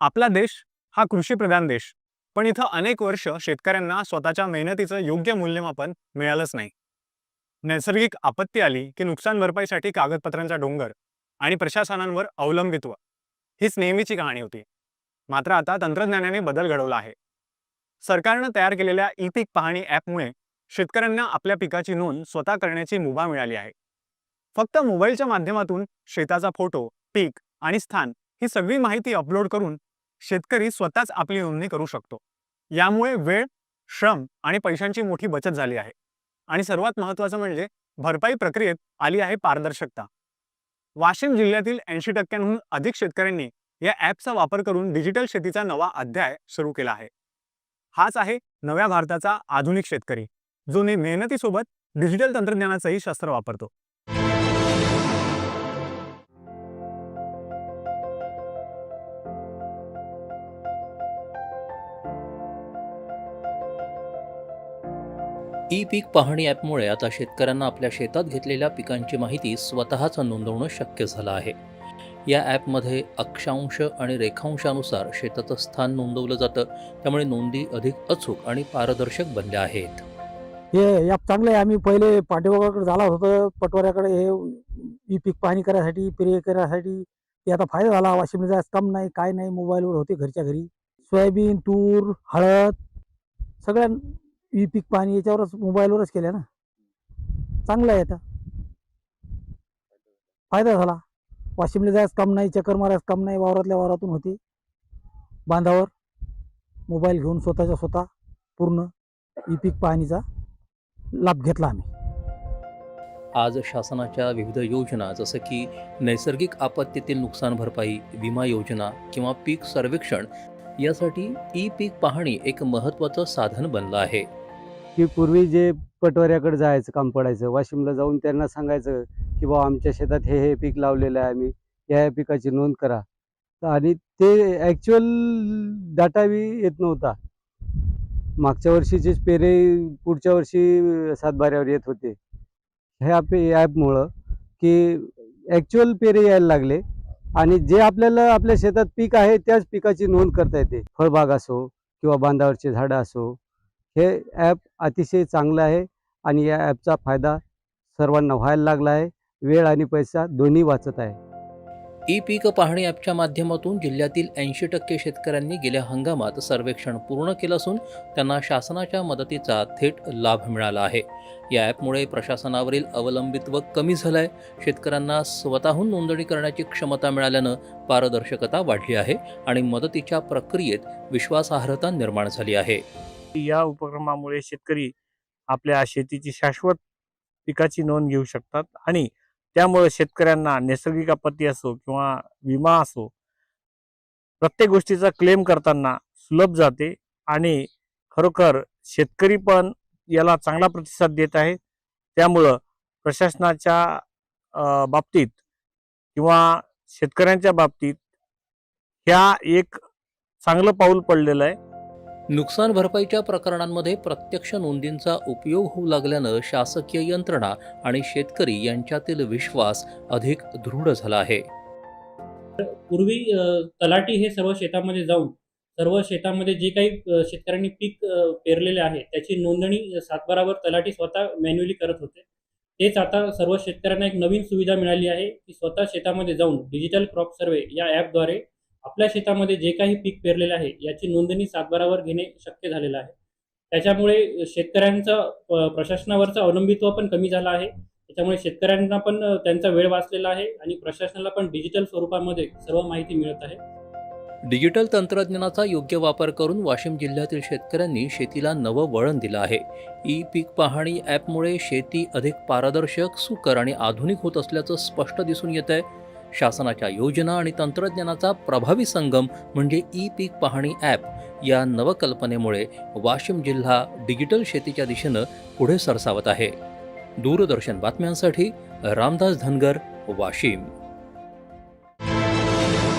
आपला देश हा कृषीप्रधान देश. पण इथं अनेक वर्ष शेतकऱ्यांना स्वतःच्या मेहनतीचं योग्य मूल्यमापन मिळालंच नाही. नैसर्गिक आपत्ती आली की नुकसान भरपाईसाठी कागदपत्रांचा डोंगर आणि प्रशासनांवर अवलंबित्व. हीच नेहमीची कहाणी होती. मात्र आता तंत्रज्ञानाने बदल घडवला आहे. सरकारनं तयार केलेल्या ई पीक पाहणी ॲपमुळे शेतकऱ्यांना आपल्या पिकाची नोंद स्वतः करण्याची मुभा मिळाली आहे. फक्त मोबाईलच्या माध्यमातून शेताचा फोटो पीक आणि स्थान ही सगळी माहिती अपलोड करून शेतकरी स्वतःच आपली नोंदणी करू शकतो. यामुळे वेळ श्रम आणि पैशांची मोठी बचत झाली आहे. आणि सर्वात महत्त्वाचं म्हणजे भरपाई प्रक्रियेत आली आहे पारदर्शकता. वाशिम जिल्ह्यातील ऐंशी टक्क्यांहून अधिक शेतकऱ्यांनी या ॲपचा वापर करून डिजिटल शेतीचा नवा अध्याय सुरू केला आहे. हाच आहे नव्या भारताचा आधुनिक शेतकरी जो मेहनतीसोबत डिजिटल तंत्रज्ञानाचंही शस्त्र वापरतो. ई पीक पाहणी ॲपमुळे आता शेतकऱ्यांना आपल्या शेतात घेतलेल्या पिकांची माहिती स्वतःच नोंदवणं शक्य झालं आहे. या ॲपमध्ये अक्षांश आणि रेखांशानुसार शेताचं स्थान नोंदवलं जातं. त्यामुळे नोंदी अधिक अचूक आणि पारदर्शक बनल्या आहेत. हे ॲप चांगलं आहे. आम्ही पहिले पाठीमागाकडे झाला होतं. पटवाऱ्याकडे हे ई पीक पाहणी करायसाठी पेरे करायसाठी. ते आता फायदा झाला. वाशिमला जायचं काम नाही काय नाही. मोबाईलवर होते घरच्या घरी. सोयाबीन तूर हळद सगळ्या ई पीक पाहणी याच्यावरच मोबाईलवरच केल्या ना. चांगलं आहे आता. फायदा झाला. वाशिमला जायचं काम नाही चक्कर मारायचं काम नाही वावरातल्या वावरातून होते. बांधावर मोबाईल घेऊन स्वतःच्या स्वतः पूर्ण ई पीक पाहणीचा लाभ घेतला आम्ही. आज शासनाच्या विविध योजना जसं की नैसर्गिक आपत्तीतील नुकसान भरपाई विमा योजना किंवा पीक सर्वेक्षण यासाठी ई पीक पाहणी एक महत्त्वाचं साधन बनलं आहे. की पूर्वी जे पटवाऱ्याकडे जायचं काम पडायचं वाशिमला जाऊन त्यांना सांगायचं की बाबा आमच्या शेतात हे हे पीक लावलेलं आहे आम्ही या या पिकाची नोंद करा. आणि ते ॲक्च्युअल डाटावी येत नव्हता. मागच्या वर्षीचेच पेरे पुढच्या वर्षी सातबाऱ्यावर येत होते. ह्या पे ॲपमुळं की ॲक्च्युअल पेरे यायला लागले आणि जे आपल्याला आपल्या शेतात पीक आहे त्याच पिकाची नोंद करता येते. फळबाग असो किंवा बांधावरचे झाडं असो हे ॲप अतिशय चांगलं आहे आणि या ॲपचा फायदा सर्वांना व्हायला लागला आहे. वेळ आणि पैसा दोन्ही वाचत आहे. ई पीक पाहणी ॲपच्या माध्यमातून जिल्ह्यातील ऐंशी टक्के शेतकऱ्यांनी गेल्या हंगामात सर्वेक्षण पूर्ण केलं असून त्यांना शासनाच्या मदतीचा थेट लाभ मिळाला आहे. या ॲपमुळे प्रशासनावरील अवलंबित्व कमी झालं आहे शेतकऱ्यांना स्वतःहून नोंदणी करण्याची क्षमता मिळाल्यानं पारदर्शकता वाढली आहे आणि मदतीच्या प्रक्रियेत विश्वासार्हता निर्माण झाली आहे. या उपक्रमामुळे शेतकरी आपल्या शेतीची शाश्वत पिकाची नोंद घेऊ शकतात आणि त्यामुळे शेतकऱ्यांना नैसर्गिक आपत्ती असो किंवा विमा असो प्रत्येक गोष्टीचा क्लेम करताना सुलभ जाते आणि खरोखर शेतकरी पण याला चांगला प्रतिसाद देत आहे त्यामुळं प्रशासनाच्या बाबतीत किंवा शेतकऱ्यांच्या बाबतीत ह्या एक चांगलं पाऊल पडलेलं आहे. नुकसान भरपाईच्या प्रकरणांमध्ये प्रत्यक्ष नोंदींचा उपयोग होऊ लागल्यानं शासकीय यंत्रणा आणि शेतकरी यांच्यातील विश्वास अधिक दृढ झाला आहे. पूर्वी तलाटी तलाठी हे सर्व शेतामध्ये जाऊन सर्व शेतामध्ये जे काही शेतकऱ्यांनी पीक पेरलेले आहे त्याची नोंदणी सातबारावर तलाठी स्वतः मॅन्युअली करत होते. तेच आता सर्व शेतकऱ्यांना एक नवीन सुविधा मिळाली आहे की स्वतः शेतामध्ये जाऊन डिजिटल क्रॉप सर्वे या ॲपद्वारे आपल्या शेतामध्ये जे काही पीक पेरलेलं आहे याची नोंदणी सातबारावर घेणे शक्य झालेलं आहे. त्याच्यामुळे शेतकऱ्यांचं प्रशासनावरचं अवलंबित्व पण कमी झालं आहे. त्याच्यामुळे शेतकऱ्यांना पण त्यांचा वेळ वाचलेला आहे आणि प्रशासनाला पण डिजिटल स्वरूपामध्ये सर्व माहिती मिळत आहे. डिजिटल तंत्रज्ञानाचा योग्य वापर करून वाशिम जिल्ह्यातील शेतकऱ्यांनी शेतीला नवं वळण दिलं आहे. ई पीक पाहणी ॲपमुळे शेती अधिक पारदर्शक सुकर आणि आधुनिक होत असल्याचं स्पष्ट दिसून येत आहे शासनाच्या योजना आणि तंत्रज्ञानाचा प्रभावी संगम म्हणजे ई पीक पाहणी ॲप या नवकल्पनेमुळे वाशिम जिल्हा डिजिटल शेतीच्या दिशेनं पुढे सरसावत आहे. दूरदर्शन बातम्यांसाठी रामदास धनगर वाशिम.